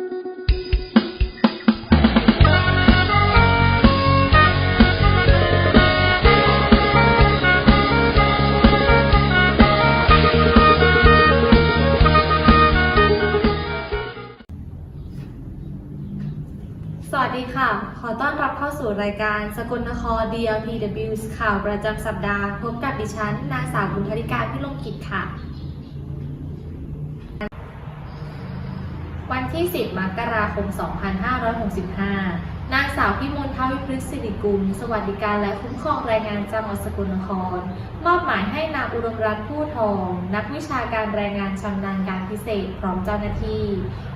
สวัสดีค่ะ ขอต้อนรับเข้าสู่รายการสกลนคร DLPW ข่าวประจำสัปดาห์ พบกับดิฉัน นางสาวบุญธริการพิลมกิจค่ะ วันที่ 10 มกราคม 2565 นางสาวพิมลทวิพฤกษ์สิริกุล สวัสดิการและคุ้มครองแรงงานจังหวัดสกลนคร มอบหมายให้นางอุดมรัตน์ผู้ทอง นักวิชาการแรงงานชำนาญการพิเศษพร้อมเจ้าหน้าที่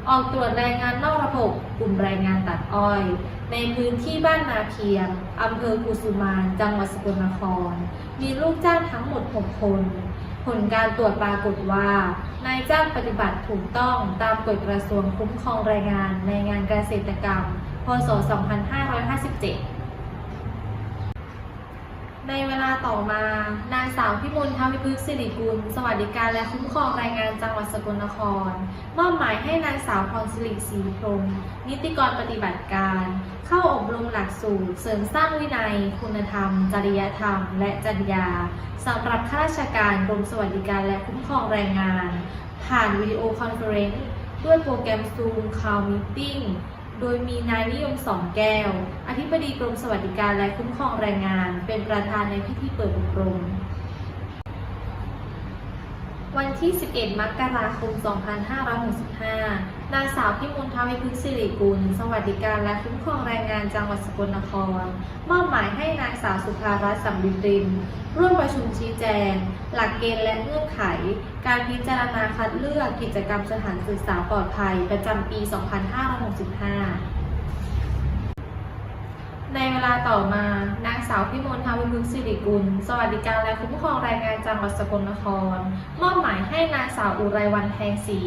ออกตรวจแรงงานนอกระบบ กลุ่มแรงงานตัดอ้อย ในพื้นที่บ้านนาเพียงอำเภอกุสุมาน จังหวัดสกลนคร มีลูกจ้างทั้งหมด 6 คน ผลการตรวจปรากฏว่านายจ้างปฏิบัติถูกต้องตามกฎกระทรวงคุ้มครองแรงงานในงานเกษตรกรรม พศ 2557 ในเวลาต่อมา นางสาวพิมลทวิพฤกษ์สิริกุล สวัสดิการและคุ้มครองแรงงานจังหวัดสกลนคร มอบหมายให้นางสาวพรสิริศรีพรมนิติกรปฏิบัติการ เข้าอบรมหลักสูตร เสริมสร้างวินัย คุณธรรม จริยธรรม และจริยาสำหรับข้าราชการกรมสวัสดิการและคุ้มครองแรงงาน ผ่านวิดีโอคอนเฟอเรนซ์ด้วยโปรแกรม Zoom Call Meeting โดยมีนายนิยมสองแก้ว อธิบดีกรมสวัสดิการและคุ้มครองแรงงาน เป็นประธานในพิธีเปิดอบรม วันที่ 11 มกราคม 2565 นางสาวพิมลทวิพฤกษ์สิริกุล สวัสดิการและคุ้มครองแรงงานจังหวัดสกลนคร มอบหมายให้นางสาวสุภารัตน์สัมฤทธิ์รินร่วมประชุมชี้แจง หลักเกณฑ์และเงื่อนไข การพิจารณาคัดเลือกกิจกรรมสถานศึกษาปลอดภัยประจำปี 2565 ในเวลาต่อมา นางสาวพิมลทวิพฤกษ์สิริกุล สวัสดิการและคุ้มครองแรงงานจังหวัดสกลนคร มอบหมายให้นางสาวอุไรวันแพงศรี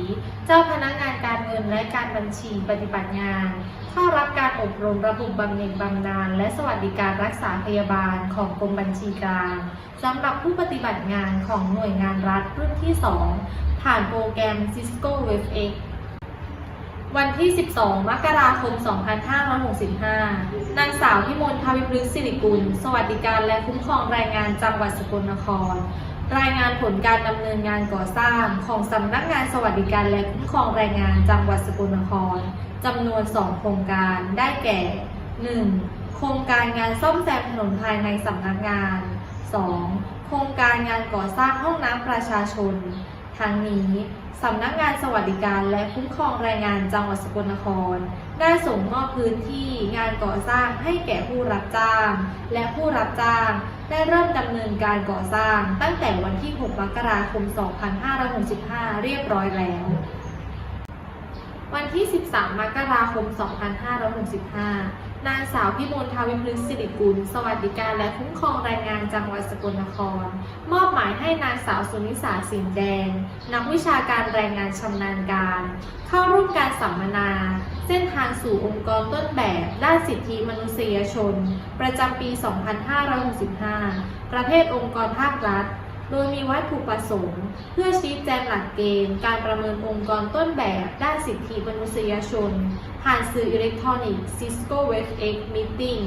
เจ้าพนักงานการเงินและการบัญชีปฏิบัติงาน เข้ารับการอบรมระบบบำเหน็จบำนาญและสวัสดิการรักษาพยาบาลของกรมบัญชีกลางสำหรับผู้ปฏิบัติงานของหน่วยงานรัฐรุ่นที่ 2 ผ่านโปรแกรม Cisco WebEx วันที่ 12 มกราคม 2565 นางสาวพิมลทวิพฤกษ์สิริกุล สวัสดิการและคุ้มครองแรงงานจังหวัดสกลนคร รายงานผลการดำเนินงานก่อสร้างของสำนักงานสวัสดิการและคุ้มครองแรงงานจังหวัดสกลนครจำนวน 2 โครงการได้แก่ 1. โครงการงานซ่อมแซมถนนภายในสำนักงาน 2. โครงการงานก่อสร้างห้องน้ำประชาชน ทั้งนี้ สำนักงานสวัสดิการและคุ้มครองแรงงานจังหวัดสกลนคร ได้ส่งมอบพื้นที่งานก่อสร้างให้แก่ผู้รับจ้าง และผู้รับจ้าง ได้เริ่มดำเนินการก่อสร้าง ตั้งแต่วันที่ 6 มกราคม 2565 เรียบร้อยแล้ว วันที่ 13 มกราคม 2565 นางสาวพิมลทาวิพฤกษ์สิริกุล สวัสดิการและคุ้มครองแรงงานจังหวัดสกลนคร มอบหมายให้นางสาวสุนิสาสินแดง นักวิชาการแรงงานชำนาญการ เข้าร่วมการสัมมนา เส้นทางสู่องค์กรต้นแบบ ด้านสิทธิมนุษยชน ประจำปี 2565 ประเภทองค์กรภาครัฐ โดยมีวัตถุประสงค์ เพื่อชี้แจงหลักเกณฑ์ การประเมินองค์กรต้นแบบ ด้านสิทธิมนุษยชน ผ่านสื่ออิเล็กทรอนิกส์ Cisco WebEx Meeting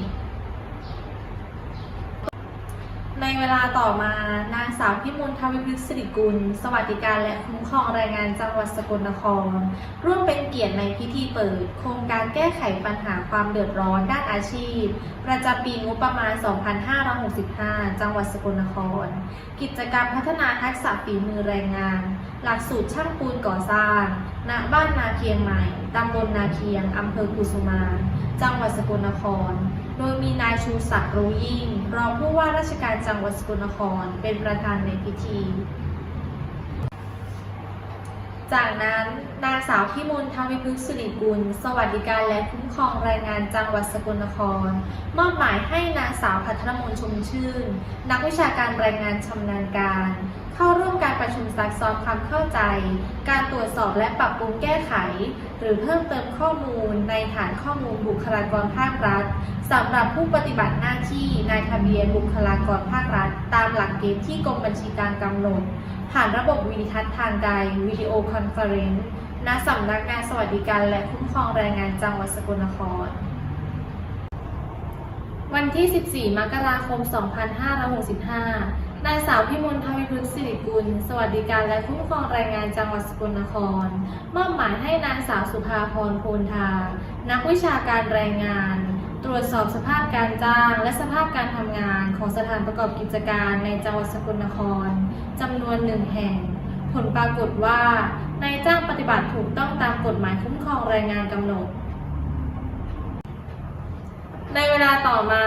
ใน เวลาต่อมานางสาวพิมลทวิพฤกษ์สิริกุล สวัสดิการและคุ้มครองแรงงานจังหวัดสกลนคร ร่วมเป็นเกียรติในพิธีเปิด โครงการแก้ไขปัญหาความเดือดร้อนด้านอาชีพ ประจำปีงบประมาณ 2565 จังหวัดสกลนคร กิจกรรมพัฒนาทักษะฝีมือแรงงาน หลักสูตรช่างปูนก่อสร้าง ณ บ้านนาเคียงใหม่ ตำบลนาเคียง อำเภอกุสุมาน จังหวัดสกลนคร โดยมีนายชูศักดิ์รู้ยิ่ง รองผู้ว่าราชการจังหวัดสกลนครเป็นประธานในพิธี จากนั้นนางสาวพิมลทวิพฤกษ์สิริกุล สวัสดิการและคุ้มครองแรงงานจังหวัดสกลนคร มอบหมายให้นางสาวพัทรมนชมชื่น นักวิชาการแรงงานชำนาญการ เข้าร่วมการประชุมซักซ้อมความเข้าใจ การตรวจสอบและปรับปรุงแก้ไข หรือเพิ่มเติมข้อมูลในฐานข้อมูลบุคลากรภาครัฐสำหรับผู้ปฏิบัติหน้าที่ในทะเบียนบุคลากรภาครัฐ ตามหลักเกณฑ์ที่กรมบัญชีกลารกำหนด ผ่านระบบวิดิทัศน์ทางไกลวิดีโอคอนเฟอเรนซ์ณสำนักงานสวัสดิการและคุ้มครองแรงงานจังหวัดสกลนคร วันที่ 14 มกราคม 2565 นางสาวพิมลทวีพฤกษ์สิริกุล สวัสดิการและคุ้มครองแรงงานจังหวัดสกลนคร มอบหมายให้นางสาวสุภาพรโพนทา นักวิชาการแรงงาน ตรวจสอบสภาพการจ้าง และสภาพการทำงานของสถานประกอบกิจการในจังหวัดสกลนครจำนวนหนึ่งแห่ง ผลปรากฏว่านายจ้างปฏิบัติถูกต้องตามกฎหมายคุ้มครองแรงงานกำหนด ในเวลาต่อมา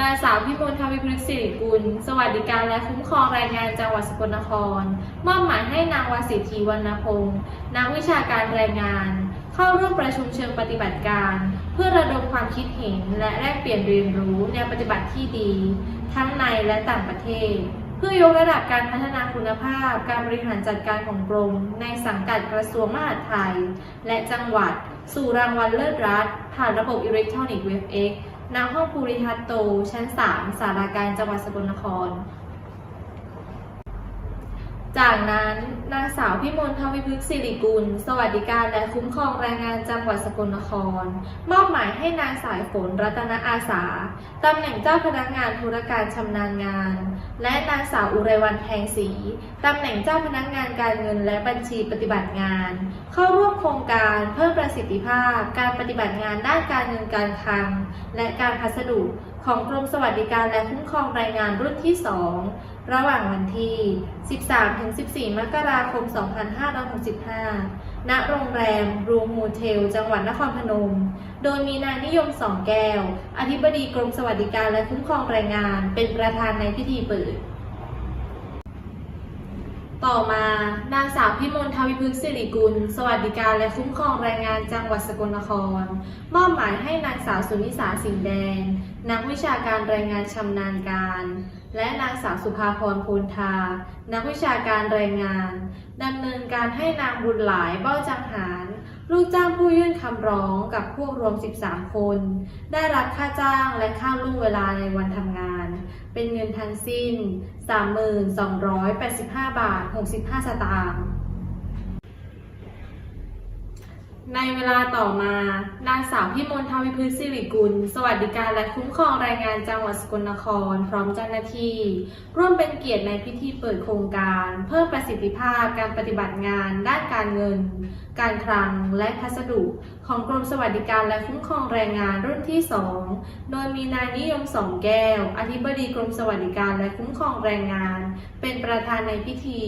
นางสาวพิมลทวีพฤกษ์สิริกุล สวัสดิการและคุ้มครองแรงงานจังหวัดสกลนคร มอบหมายให้นางวสิทธีวรรณพงศ์นักวิชาการแรงงาน เข้าร่วมประชุมเชิงปฏิบัติการ เพื่อระดมความคิดเห็นและแลกเปลี่ยนเรียนรู้แนวปฏิบัติที่ดี ทั้งในและต่างประเทศ เพื่อยกระดับการพัฒนาคุณภาพ การบริหารจัดการของกรม ในสังกัดกระทรวงมหาดไทย และจังหวัด สู่รางวัลเลิศรัฐผ่านระบบอิเล็กทรอนิกส์เว็บเอ็ก ณห้องภูริทัตโต ชั้น3สาราการจังหวัดสกลนคร จากนั้นนางสาวพิมลทวิพฤกษ์สิริกุล สวัสดิการและคุ้มครองแรงงานจังหวัดสกลนคร มอบหมายให้นางสายฝนรัตนอาสาตำแหน่งเจ้าพนักงานธุรการชำนาญงาน และนางสาวอุไรวันแพงศรีตำแหน่งเจ้าพนักงานการเงินและบัญชีปฏิบัติงาน เข้าร่วมโครงการเพิ่มประสิทธิภาพ การปฏิบัติงานด้านการเงินการคลัง และการพัสดุ ของกรมสวัสดิการและคุ้มครองแรงงานรุ่นที่ 2 ระหว่างวันที่ 13-14 มกราคม 2565 ณ โรงแรม รูมโฮเทล จังหวัดนครพนม โดยมีนายนิยมสองแก้ว อธิบดีกรมสวัสดิการและคุ้มครองแรงงาน เป็นประธานในพิธีเปิด ต่อมานางสาวพิมลทวิพฤกษ์สิริกุล สวัสดิการและคุ้มครองแรงงานจังหวัดสกลนคร มอบหมายให้นางสาวสุนิสาสิงห์แดง นักวิชาการแรงงานชำนาญการ และนางสาวสุภาพรพูนทา นักวิชาการแรงงานดำเนินการให้นางบุญหลายเบ้าจังหาร ลูกจ้างผู้ยื่นคำร้องกับพวกรวม 13 คน ได้รับค่าจ้างและค่าล่วงเวลาในวันทำงาน เป็นเงินทั้งสิ้น 3,285บาท 65 สตางค์ ในเวลาต่อมา นางสาวพิมลทวิพฤกษ์สิริกุล สวัสดิการและคุ้มครองแรงงานจังหวัดสกลนคร พร้อมเจ้าหน้าที่ ร่วมเป็นเกียรติในพิธีเปิดโครงการ เพิ่มประสิทธิภาพการปฏิบัติงาน ด้านการเงิน การคลัง และพัสดุ ของกรมสวัสดิการและคุ้มครองแรงงานรุ่นที่ 2 โดยมีนายนิยมสองแก้ว อธิบดีกรมสวัสดิการและคุ้มครองแรงงาน เป็นประธานในพิธี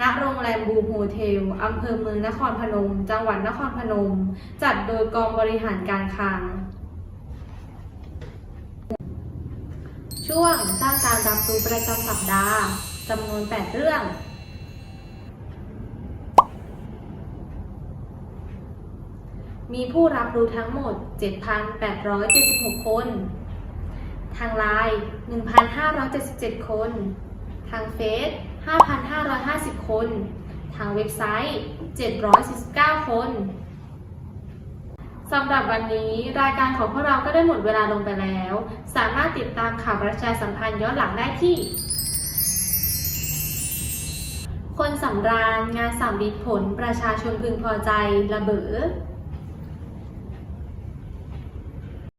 ณ โรงแรมบูโฮเทล อำเภอเมืองนครพนม จังหวัดนครพนม จัดโดยกองบริหารการคลัง ช่วงสร้างการรับรู้ประจำสัปดาห์จำนวน 8 เรื่องมีผู้รับรู้ทั้งหมด 7,876 คน ทางไลน์ 1,577 คน ทางเฟซ5,550 คน ทางเว็บไซต์ 749 คนสำหรับวันนี้รายการของพวกเราก็ได้หมดเวลาลงไปแล้ว สามารถติดตามข่าวประชาสัมพันธ์ย้อนหลังได้ที่ คนสำราญงานสำลิดผลประชาชนพึงพอใจระเบิด